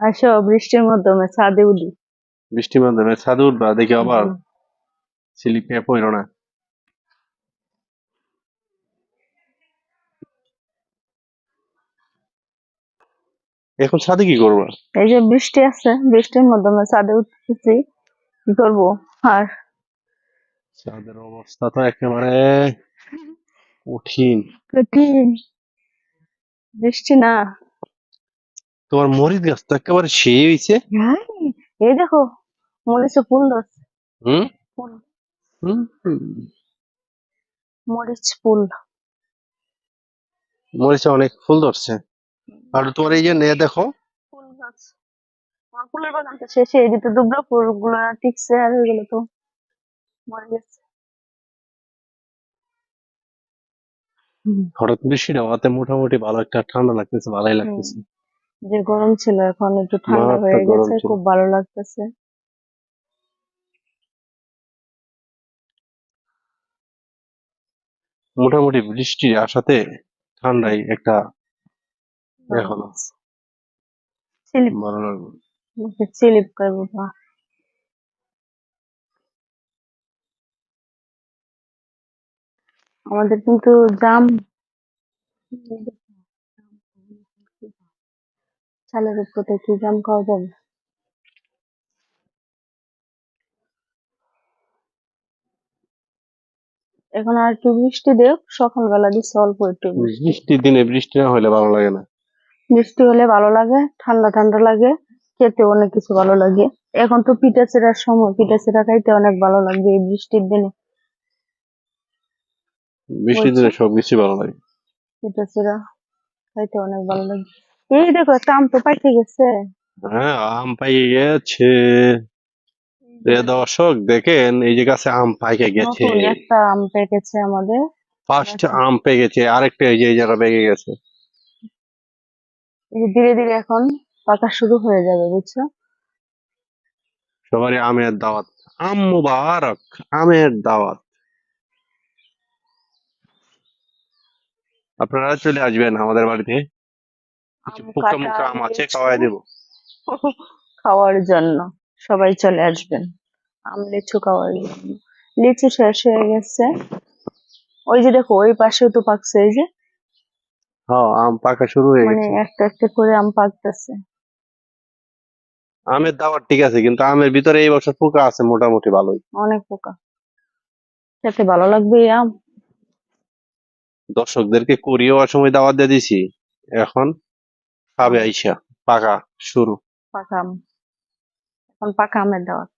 আসো বৃষ্টির মাধ্যমে ছাদে উঠি। বৃষ্টির মাধ্যমে ছাদে উঠবা দেখি আবার। স্লিপ পড়ো না। এখন ছাদে কি করবা? এই যে বৃষ্টি আছে বৃষ্টির মাধ্যমে ছাদে উঠতেছি। কি করব? আর ছাদের অবস্থা তো একেবারে কঠিন। কঠিন। বৃষ্টি না। তোমার মরিচ গাছ তো একেবারে সেই হয়েছে? হ্যাঁ, এই দেখো মরিচে ফুল ধরছে। হুম? হুম হুম। মরিচ ফুল। মরিচে অনেক ফুল ধরছে। আর তোমার এই যে নে দেখো। ফুল গাছ। ফুলের বাগান শেষে এদিকে দুবরা ফুলগুলো টিকছে আর ওইগুলো তো মরে গেছে। হঠাৎ বৃষ্টিটা হওয়াতে মোটামুটি ভালো একটা ঠান্ডা লাগতেছে ভালোই লাগতেছে। যে গরম ছিল এখন একটু ঠান্ডা হয়ে গেছে খুব ভালো লাগতেছে। মোটামুটি বৃষ্টির আসাতে ঠান্ডাই একটা এখন ভালো লাগবে করব আমাদের কিন্তু জাম চালের উপর থেকে জাম খাওয়া যাবে? এখন আর একটু বৃষ্টি দেখ সকালবেলা দিচ্ছে অল্প একটু বৃষ্টি। বৃষ্টির দিনে বৃষ্টি না হলে ভালো লাগে না। বৃষ্টি হলে ভালো লাগে ঠান্ডা ঠান্ডা লাগে খেতে অনেক কিছু ভালো লাগে। এখন তো পিঠা চেরার সময় পিঠা চেরা খাইতে অনেক ভালো লাগবে এই বৃষ্টির দিনে। বৃষ্টির দিনে সব কিছু ভালো লাগে। পিঠা চেরা খাইতে অনেক ভালো লাগে। এই দেখো একটা আম তো পাইতে গেছে। হ্যাঁ আম পাইয়ে গেছে। প্রিয় দর্শক দেখেন এই যে গাছে আম পাইকে গেছে। একটা আম পেকেছে আমাদের। ফার্স্ট আম পেয়ে গেছে আরেকটা এই যে জায়গা পেকে গেছে। এই ধীরে ধীরে এখন পাকা শুরু হয়ে যাবে বুঝছ? সবারই আমের দাওয়াত। আম মুবারক আমের দাওয়াত। আপনারা চলে আসবেন আমাদের বাড়িতে। কিছু পোকা কাটা, আম আছে খাওয়াই দেবো। খাওয়ার জন্য। সবাই চলে আসবেন। আম লিচু খাওয়ার জন্য। লিচু শেষ হয়ে গেছে। ওই যে দেখো ওই পাশেও তো পাকছে এই যে। হ্যাঁ আম পাকা শুরু হয়ে মানে গেছে। একটা একটা করে আম পাকতেছে। আমের দাওয়াত ঠিক আছে কিন্তু আমের ভিতরে এই বছর পোকা আছে মোটামুটি ভালোই। অনেক পোকা। খেতে ভালো লাগবে এই আম? দর্শকদেরকে কোরিও সময় দাওয়াত দিয়ে দিছি। এখন খাবে আইসা পাকা শুরু। পাকা আম। এখন পাকা আমের দাওয়াত।